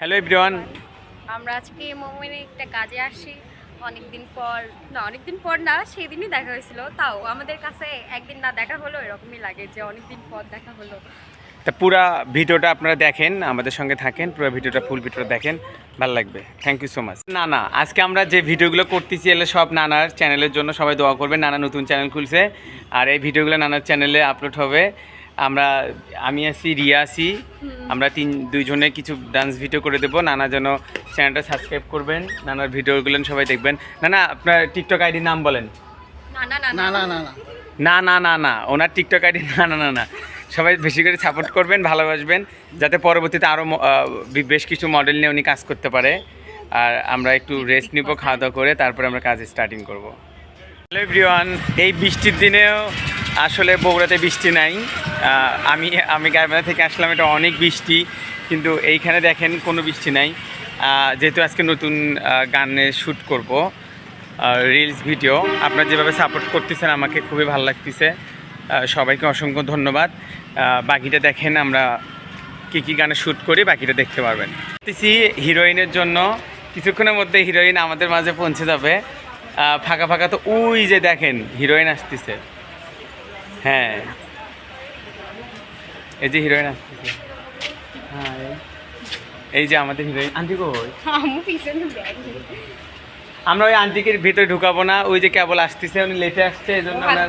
Hello everyone আমরা আজকে মোমেনে একটা কাজে আসছি। অনেকদিন পর না অনেকদিন পর না সেই দিনই দেখা হয়েছিল। তাও আমাদের কাছে একদিন না দেখা হলো এরকমই লাগে যে অনেকদিন পর দেখা হলো। তা পুরা ভিডিওটা আপনারা দেখেন আমাদের সঙ্গে থাকেন পুরো ভিডিওটা ফুল ভিডিওটা দেখেন ভালো লাগবে। থ্যাংক ইউ সো মাচ না না আজকে আমরা যে ভিডিওগুলো করতেছি এলে সব নানার চ্যানেলের জন্য সবাই দোয়া করবে নানা নতুন চ্যানেল খুলছে আর এই ভিডিওগুলো নানার চ্যানেলে আপলোড হবে। আমরা আমি আছি রিয়া আছি। আমরা তিন দুইজনে কিছু ডান্স ভিডিও করে দেবো। নানা যেন চ্যানেলটা সাবস্ক্রাইব করবেন নানার ভিডিওগুলো সবাই দেখবেন। না না আপনার টিকটক আইডির নাম বলেন। না না না না না না না না। না না না ওনার টিকটক আইডি না না না না। সবাই বেশি করে সাপোর্ট করবেন ভালোবাসবেন যাতে পরবর্তীতে আরও বেশ কিছু মডেল নিয়ে উনি কাজ করতে পারে। আর আমরা একটু রেস্ট নিব খাওয়া দাওয়া করে তারপরে আমরা কাজ স্টার্টিং করব। হ্যালো এভরিওয়ান এই বৃষ্টির দিনেও আসলে বগুড়াতে বৃষ্টি নাই। আমি আমি গাইবান্ধা থেকে আসলাম, এটা অনেক বৃষ্টি, কিন্তু এইখানে দেখেন কোনো বৃষ্টি নাই। যেহেতু আজকে নতুন গানের শ্যুট করব রিলস ভিডিও আপনারা যেভাবে সাপোর্ট করতেছেন আমাকে খুবই ভালো লাগতেছে। সবাইকে অসংখ্য ধন্যবাদ। বাকিটা দেখেন আমরা কী কী গানে শ্যুট করি, বাকিটা দেখতে পারবেন। হিরোইনের জন্য, কিছুক্ষণের মধ্যে হিরোইন আমাদের মাঝে পৌঁছে যাবে। ফাঁকা ফাঁকা তো ওই যে দেখেন হিরোইন আসতেছে। হ্যাঁ। এই যে হিরোইন আসতেছে হ্যাঁ। এই- যে আমাদের হিরোইন। আন্টি কই আমরা ওই আন্টিকের ভিতরে ঢুকাবো না ওই যে কেবল আসতেছে উনি লেটে আসছে এই জন্য আমরা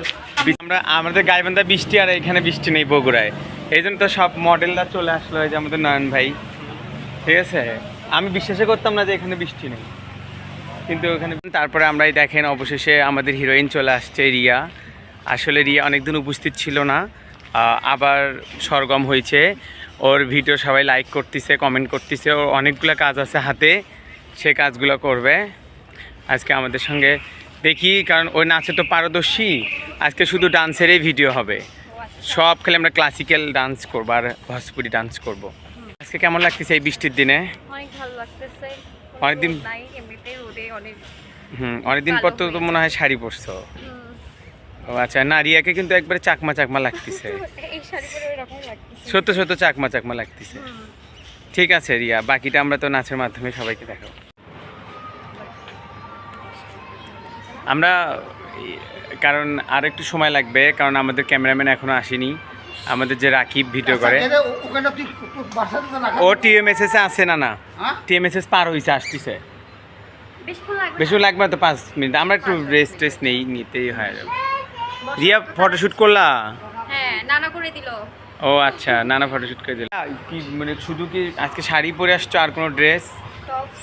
আমরা আমাদের গাইবান্ধা বৃষ্টি আর এখানে বৃষ্টি নেই বগুড়ায়। এই জন্য তো সব মডেলরা চলে আসলো এই যে আমাদের নয়ন ভাই। ঠিক আছে? আমি বিশ্বাসই করতাম না যে এখানে বৃষ্টি নেই। কিন্তু ওখানে তারপরে আমরাই দেখেন অবশেষে আমাদের হিরোইন চলে আসছে রিয়া। আসলে রিয়া অনেকদিন উপস্থিত ছিল না আবার সরগম হয়েছে। ওর ভিডিও সবাই লাইক করতেছে কমেন্ট করতেছে। ওর অনেকগুলো কাজ আছে হাতে সে কাজগুলো করবে। আজকে আমাদের সঙ্গে দেখি কারণ ওই নাচে তো পারদর্শী। আজকে শুধু ডান্সেরই ভিডিও হবে। সব খেলে আমরা ক্লাসিক্যাল ডান্স করব আর ভোজপুরি ডান্স করব। আজকে কেমন লাগতেছে এই বৃষ্টির দিনে? অনেক ভালো লাগতেছে। অনেকদিন- হুম অনেকদিন পর তো মনে হয় শাড়ি পরছো। ও আচ্ছা না রিয়াকে কিন্তু একবারে চাকমা চাকমা লাগতেছে। এই শাড়ি পরে এরকম লাগতেছে। সত্য সত্য চাকমা চাকমা লাগতেছে। ঠিক আছে রিয়া বাকিটা আমরা তো নাচের মাধ্যমে সবাইকে দেখাবো। আমরা কারণ আর একটু সময় লাগবে কারণ আমাদের ক্যামেরাম্যান এখনও আসেনি। আমাদের যে রাকিব ভিডিও করে আচ্ছা, ও টিএমএসএস এ আছে না না। হ্যাঁ? টিএমএসএস পার হয়েছে আসতেছে। বেশি লাগবে না তো পাঁচ মিনিট। আমরা একটু রেস্ট টেস্ট নেই নিতেই হয় রিয়া ফটোশ্যুট করলা? হ্যাঁ নানা করে দিল। ও আচ্ছা নানা ফটোশ্যুট করে দিলাম কি মানে শুধু কি আজকে শাড়ি পরে আসছো আর কোনো ড্রেস টপস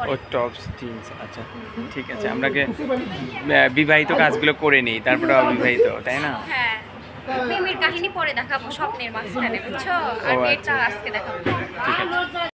ও টপস জিন্স আচ্ছা ঠিক আছে আমরাকে বিবাহিত কাজগুলো করে নিই তারপরে অবিবাহিত তাই না? হ্যাঁ প্রেমের কাহিনী পরে দেখাবো স্বপ্নের মাঝখানে বুঝছ? আর ও, এটা আচ্ছা। আজকে দেখাবো।